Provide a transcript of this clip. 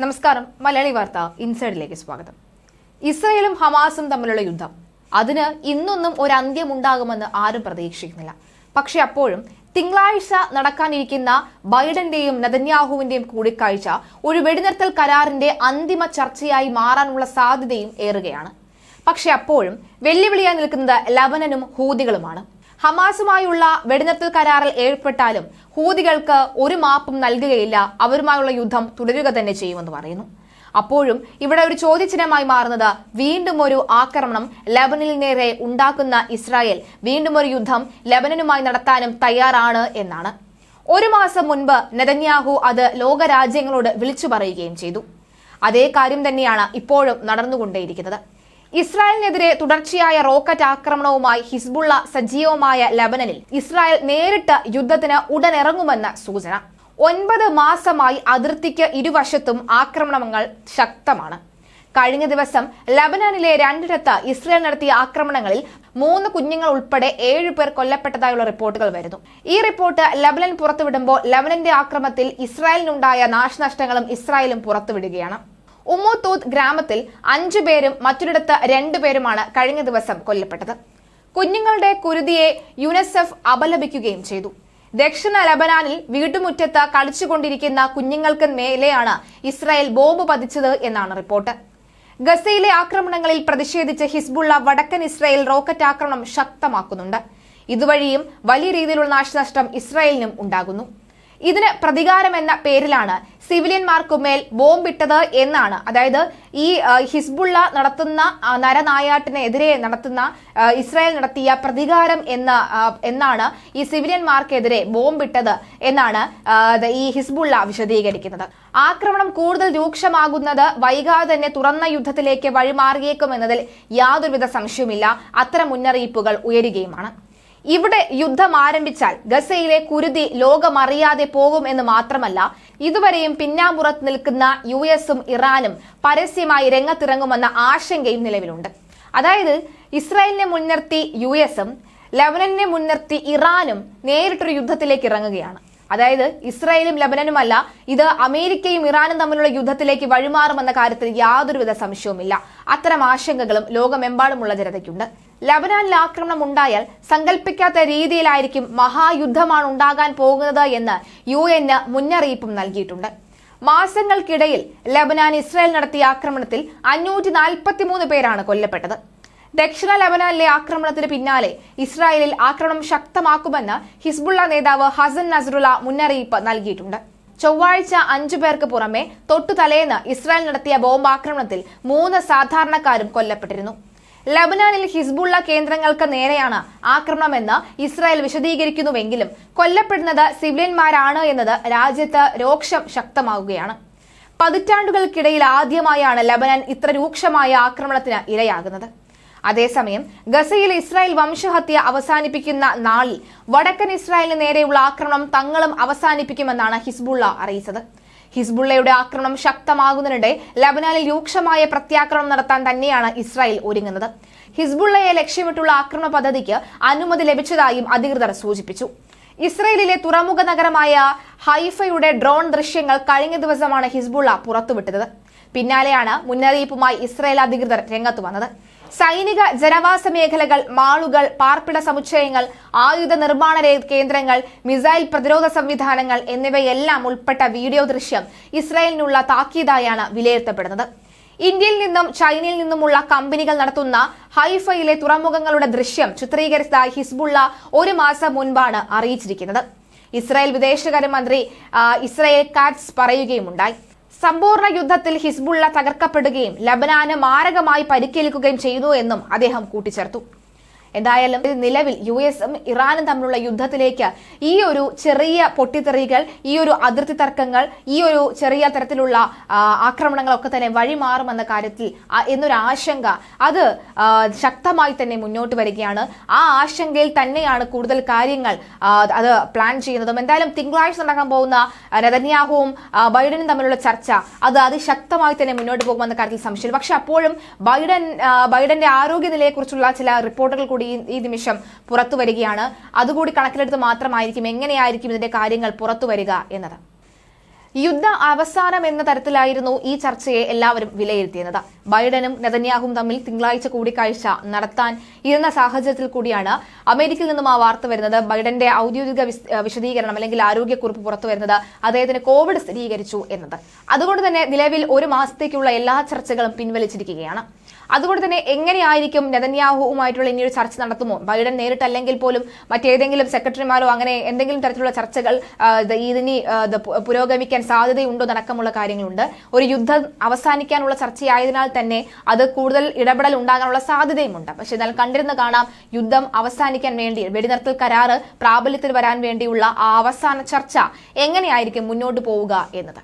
നമസ്കാരം മലയാളി വാർത്ത ഇൻസൈഡിലേക്ക് സ്വാഗതം. ഇസ്രയേലും ഹമാസും തമ്മിലുള്ള യുദ്ധം. അതിന് ഇന്നൊന്നും ഒരു അന്ത്യം ഉണ്ടാകുമെന്ന് ആരും പ്രതീക്ഷിക്കുന്നില്ല. പക്ഷെ അപ്പോഴും തിങ്കളാഴ്ച നടക്കാനിരിക്കുന്ന ബൈഡന്റെയും നദന്യാഹുവിന്റെയും കൂടിക്കാഴ്ച ഒരു വെടിനിർത്തൽ കരാറിന്റെ അന്തിമ ചർച്ചയായി മാറാനുള്ള സാധ്യതയും ഏറുകയാണ്. പക്ഷെ അപ്പോഴും വെല്ലുവിളിയായി നിൽക്കുന്നത് ലബനനും ഹൂതികളുമാണ്. ഹമാസുമായുള്ള വെടിനിർത്തൽ കരാറിൽ ഏർപ്പെട്ടാലും ഹൂതികൾക്ക് ഒരു മാപ്പും നൽകുകയില്ല. അവരുമായുള്ള യുദ്ധം തുടരുക തന്നെ ചെയ്യുമെന്ന് പറയുന്നു. അപ്പോഴും ഇവിടെ ഒരു ചോദ്യചിഹ്നമായി മാറുന്നത് വീണ്ടും ഒരു ആക്രമണം ലബനിൽ നേരെ ഉണ്ടാക്കുന്ന ഇസ്രായേൽ വീണ്ടും ഒരു യുദ്ധം ലബനനുമായി നടത്താനും തയ്യാറാണ് എന്നാണ്. ഒരു മാസം മുൻപ് നെതന്യാഹു അത് ലോകരാജ്യങ്ങളോട് വിളിച്ചു പറയുകയും ചെയ്തു. അതേ കാര്യം തന്നെയാണ് ഇപ്പോഴും നടന്നുകൊണ്ടേയിരിക്കുന്നത്. ഇസ്രായേലിനെതിരെ തുടർച്ചയായ റോക്കറ്റ് ആക്രമണവുമായി ഹിസ്ബുള്ള സജീവമായ ലബനനിൽ ഇസ്രായേൽ നേരിട്ട് യുദ്ധത്തിന് ഉടനിറങ്ങുമെന്ന് സൂചന. ഒൻപത് മാസമായി അതിർത്തിക്ക് ഇരുവശത്തും ആക്രമണങ്ങൾ ശക്തമാണ്. കഴിഞ്ഞ ദിവസം ലബനാനിലെ രണ്ടിടത്ത് ഇസ്രായേൽ നടത്തിയ ആക്രമണങ്ങളിൽ മൂന്ന് കുഞ്ഞുങ്ങൾ ഉൾപ്പെടെ ഏഴ് പേർ കൊല്ലപ്പെട്ടതായുള്ള റിപ്പോർട്ടുകൾ വരുന്നു. ഈ റിപ്പോർട്ട് ലബനൻ പുറത്തുവിടുമ്പോൾ ലബനന്റെ ആക്രമണത്തിൽ ഇസ്രായേലിനുണ്ടായ നാശനഷ്ടങ്ങളും ഇസ്രായേലും പുറത്തുവിടുകയാണ്. ഉമ്മുത്തൂത്ത് ഗ്രാമത്തിൽ അഞ്ചു പേരും മറ്റൊരിടത്ത് രണ്ടുപേരുമാണ് കഴിഞ്ഞ ദിവസം കൊല്ലപ്പെട്ടത്. കുഞ്ഞുങ്ങളുടെ കുരുതിയെ യുനെസെഫ് അപലപിക്കുകയും ചെയ്തു. ദക്ഷിണ ലബനാനിൽ വീട്ടുമുറ്റത്ത് കളിച്ചുകൊണ്ടിരിക്കുന്ന കുഞ്ഞുങ്ങൾക്ക് മേലെയാണ് ഇസ്രായേൽ ബോംബ് പതിച്ചത് എന്നാണ് റിപ്പോർട്ട്. ഗസയിലെ ആക്രമണങ്ങളിൽ പ്രതിഷേധിച്ച് ഹിസ്ബുള്ള വടക്കൻ ഇസ്രായേൽ റോക്കറ്റ് ആക്രമണം ശക്തമാക്കുന്നുണ്ട്. ഇതുവഴിയും വലിയ രീതിയിലുള്ള നാശനഷ്ടം ഇസ്രായേലിനും ഉണ്ടാകുന്നു. ഇതിന് പ്രതികാരം എന്ന പേരിലാണ് സിവിലിയന്മാർക്കുമേൽ ബോംബിട്ടത് എന്നാണ്. അതായത് ഈ ഹിസ്ബുള്ള നടത്തുന്ന നരനായാട്ടിനെതിരെ നടത്തുന്ന ഇസ്രായേൽ നടത്തിയ പ്രതികാരം എന്ന എന്നാണ് ഈ സിവിലിയന്മാർക്കെതിരെ ബോംബിട്ടത് എന്നാണ് ഈ ഹിസ്ബുള്ള വിശദീകരിക്കുന്നത്. ആക്രമണം കൂടുതൽ രൂക്ഷമാകുന്നത് വൈകാതെ തന്നെ തുറന്ന യുദ്ധത്തിലേക്ക് വഴിമാറിയേക്കുമെന്നതിൽ യാതൊരുവിധ സംശയവുമില്ല. അത്തരം മുന്നറിയിപ്പുകൾ ഉയരുകയുമാണ്. ഇവിടെ യുദ്ധം ആരംഭിച്ചാൽ ഗസയിലെ കുരുതി ലോകമറിയാതെ പോകും എന്ന് മാത്രമല്ല ഇതുവരെയും പിന്നാമ്പുറത്ത് നിൽക്കുന്ന യു എസും ഇറാനും പരസ്യമായി രംഗത്തിറങ്ങുമെന്ന ആശങ്കയും നിലവിലുണ്ട്. അതായത് ഇസ്രായേലിനെ മുൻനിർത്തി യു എസും ലെബനനെ മുൻനിർത്തി ഇറാനും നേരിട്ടൊരു യുദ്ധത്തിലേക്ക് ഇറങ്ങുകയാണ്. അതായത് ഇസ്രായേലും ലബനനുമല്ല ഇത് അമേരിക്കയും ഇറാനും തമ്മിലുള്ള യുദ്ധത്തിലേക്ക് വഴിമാറുമെന്ന കാര്യത്തിൽ യാതൊരുവിധ സംശയവുമില്ല. അത്തരം ആശങ്കകളും ലോകമെമ്പാടുമുള്ള ജനതയ്ക്കുണ്ട്. ലബനാനിൽ ആക്രമണം ഉണ്ടായാൽ സങ്കല്പിക്കാത്ത രീതിയിലായിരിക്കും മഹായുദ്ധമാണ് ഉണ്ടാകാൻ പോകുന്നത് എന്ന് യു എന്ന് മുന്നറിയിപ്പും നൽകിയിട്ടുണ്ട്. മാസങ്ങൾക്കിടയിൽ ലബനാൻ ഇസ്രായേൽ നടത്തിയ ആക്രമണത്തിൽ അഞ്ഞൂറ്റി നാൽപ്പത്തിമൂന്ന് പേരാണ് കൊല്ലപ്പെട്ടത്. ദക്ഷിണ ലബനാനിലെ ആക്രമണത്തിന് പിന്നാലെ ഇസ്രായേലിൽ ആക്രമണം ശക്തമാക്കുമെന്ന് ഹിസ്ബുള്ള നേതാവ് ഹസൻ നസറുള്ള മുന്നറിയിപ്പ് നൽകിയിട്ടുണ്ട്. ചൊവ്വാഴ്ച അഞ്ചു പേർക്ക് പുറമെ തൊട്ടു തലേന്ന് ഇസ്രായേൽ നടത്തിയ ബോംബാക്രമണത്തിൽ മൂന്ന് സാധാരണക്കാരും കൊല്ലപ്പെട്ടിരുന്നു. ലബനാനിൽ ഹിസ്ബുള്ള കേന്ദ്രങ്ങൾക്ക് നേരെയാണ് ആക്രമണമെന്ന് ഇസ്രായേൽ വിശദീകരിക്കുന്നുവെങ്കിലും കൊല്ലപ്പെടുന്നത് സിവിലിയന്മാരാണ് എന്നത് രാജ്യത്ത് രോക്ഷം ശക്തമാവുകയാണ്. പതിറ്റാണ്ടുകൾക്കിടയിൽ ആദ്യമായാണ് ലബനാൻ ഇത്ര രൂക്ഷമായ ആക്രമണത്തിന് ഇരയാകുന്നത്. അതേസമയം ഗസയിൽ ഇസ്രായേൽ വംശഹത്യ അവസാനിപ്പിക്കുന്ന നാളിൽ വടക്കൻ ഇസ്രായേലിന് നേരെയുള്ള ആക്രമണം തങ്ങളും അവസാനിപ്പിക്കുമെന്നാണ് ഹിസ്ബുള്ള അറിയിച്ചത്. ഹിസ്ബുള്ളയുടെ ആക്രമണം ശക്തമാകുന്നതിനിടെ ലബനാനിൽ രൂക്ഷമായ പ്രത്യാക്രമണം നടത്താൻ തന്നെയാണ് ഇസ്രായേൽ ഒരുങ്ങുന്നത്. ഹിസ്ബുള്ളയെ ലക്ഷ്യമിട്ടുള്ള ആക്രമണ പദ്ധതിക്ക് അനുമതി ലഭിച്ചതായും അധികൃതർ സൂചിപ്പിച്ചു. ഇസ്രയേലിലെ തുറമുഖ നഗരമായ ഹൈഫയുടെ ഡ്രോൺ ദൃശ്യങ്ങൾ കഴിഞ്ഞ ദിവസമാണ് ഹിസ്ബുള്ള പുറത്തുവിട്ടത്. പിന്നാലെയാണ് മുന്നറിയിപ്പുമായി ഇസ്രയേൽ അധികൃതർ രംഗത്ത് വന്നത്. സൈനിക ജനവാസ മേഖലകൾ മാളുകൾ പാർപ്പിട സമുച്ചയങ്ങൾ ആയുധ നിർമ്മാണ കേന്ദ്രങ്ങൾ മിസൈൽ പ്രതിരോധ സംവിധാനങ്ങൾ എന്നിവയെല്ലാം ഉൾപ്പെട്ട വീഡിയോ ദൃശ്യം ഇസ്രായേലിനുള്ള താക്കീതായാണ് വിലയിരുത്തപ്പെടുന്നത്. ഇന്ത്യയിൽ നിന്നും ചൈനയിൽ നിന്നുമുള്ള കമ്പനികൾ നടത്തുന്ന ഹൈഫയിലെ തുറമുഖങ്ങളുടെ ദൃശ്യം ചിത്രീകരിച്ചതായി ഹിസ്ബുള്ള ഒരു മാസം മുൻപാണ് അറിയിച്ചിരിക്കുന്നത്. ഇസ്രായേൽ വിദേശകാര്യമന്ത്രി ഇസ്രായേൽ കാറ്റ്സ് പറയുകയുമുണ്ടായി. സമ്പൂർണ യുദ്ധത്തിൽ ഹിസ്ബുള്ള തകർക്കപ്പെടുകയും ലബനാന് മാരകമായി പരിക്കേൽക്കുകയും ചെയ്തു എന്നും അദ്ദേഹം കൂട്ടിച്ചേർത്തു. എന്തായാലും നിലവിൽ യു എസും ഇറാനും തമ്മിലുള്ള യുദ്ധത്തിലേക്ക് ഈ ഒരു ചെറിയ പൊട്ടിത്തെറികൾ ഈ ഒരു അതിർത്തി തർക്കങ്ങൾ ഈ ഒരു ചെറിയ തരത്തിലുള്ള ആക്രമണങ്ങളൊക്കെ തന്നെ വഴിമാറുമെന്ന കാര്യത്തിൽ എന്നൊരു ആശങ്ക അത് ശക്തമായി തന്നെ മുന്നോട്ട് വരികയാണ്. ആ ആശങ്കയിൽ തന്നെയാണ് കൂടുതൽ കാര്യങ്ങൾ അത് പ്ലാൻ ചെയ്യുന്നതും. എന്തായാലും തിങ്കളാഴ്ച നടക്കാൻ പോകുന്ന നെതന്യാഹുവും ബൈഡനും തമ്മിലുള്ള ചർച്ച അത് അതിശക്തമായി തന്നെ മുന്നോട്ട് പോകുമെന്ന കാര്യത്തിൽ സംശയം പക്ഷെ അപ്പോഴും ബൈഡൻ ബൈഡന്റെ ആരോഗ്യനിലയെക്കുറിച്ചുള്ള ചില റിപ്പോർട്ടുകൾ കൂടി ഈ- ഈ നിമിഷം പുറത്തു വരികയാണ്. അതുകൂടി കണക്കിലെടുത്ത് മാത്രമായിരിക്കും എങ്ങനെയായിരിക്കും ഇതിന്റെ കാര്യങ്ങൾ പുറത്തു വരിക എന്നത്. യുദ്ധ അവസാനം എന്ന തരത്തിലായിരുന്നു ഈ ചർച്ചയെ എല്ലാവരും വിലയിരുത്തിയത്. ബൈഡനും നെതന്യാഹും തമ്മിൽ തിങ്കളാഴ്ച കൂടിക്കാഴ്ച നടത്താൻ ഇരുന്ന സാഹചര്യത്തിൽ കൂടിയാണ് അമേരിക്കയിൽ നിന്നും ആ വാർത്ത വരുന്നത്. ബൈഡന്റെ ഔദ്യോഗിക വിശദീകരണം അല്ലെങ്കിൽ ആരോഗ്യക്കുറിപ്പ് പുറത്തു വരുന്നത് അദ്ദേഹത്തിന് കോവിഡ് സ്ഥിരീകരിച്ചു എന്നത്. അതുകൊണ്ട് തന്നെ നിലവിൽ ഒരു മാസത്തേക്കുള്ള എല്ലാ ചർച്ചകളും പിൻവലിച്ചിരിക്കുകയാണ്. അതുകൊണ്ട് തന്നെ എങ്ങനെയായിരിക്കും നെതന്യാഹുവുമായിട്ടുള്ള ഇനിയൊരു ചർച്ച നടത്തുമോ? ബൈഡൻ നേരിട്ടല്ലെങ്കിൽ പോലും മറ്റേതെങ്കിലും സെക്രട്ടറിമാരോ അങ്ങനെ എന്തെങ്കിലും തരത്തിലുള്ള ചർച്ചകൾ ഇതിനി പുരോഗമിക്കാൻ സാധ്യതയുണ്ടോ എന്നടക്കമുള്ള കാര്യങ്ങളുണ്ട്. ഒരു യുദ്ധം അവസാനിക്കാനുള്ള ചർച്ചയായതിനാൽ തന്നെ അത് കൂടുതൽ ഇടപെടൽ ഉണ്ടാകാനുള്ള സാധ്യതയുമുണ്ട്. പക്ഷെ എന്നാൽ കണ്ടിരുന്ന് കാണാം യുദ്ധം അവസാനിക്കാൻ വേണ്ടി വെടിനിർത്തൽ കരാറ് പ്രാബല്യത്തിൽ വരാൻ വേണ്ടിയുള്ള ആ അവസാന ചർച്ച എങ്ങനെയായിരിക്കും മുന്നോട്ട് പോവുക എന്നത്?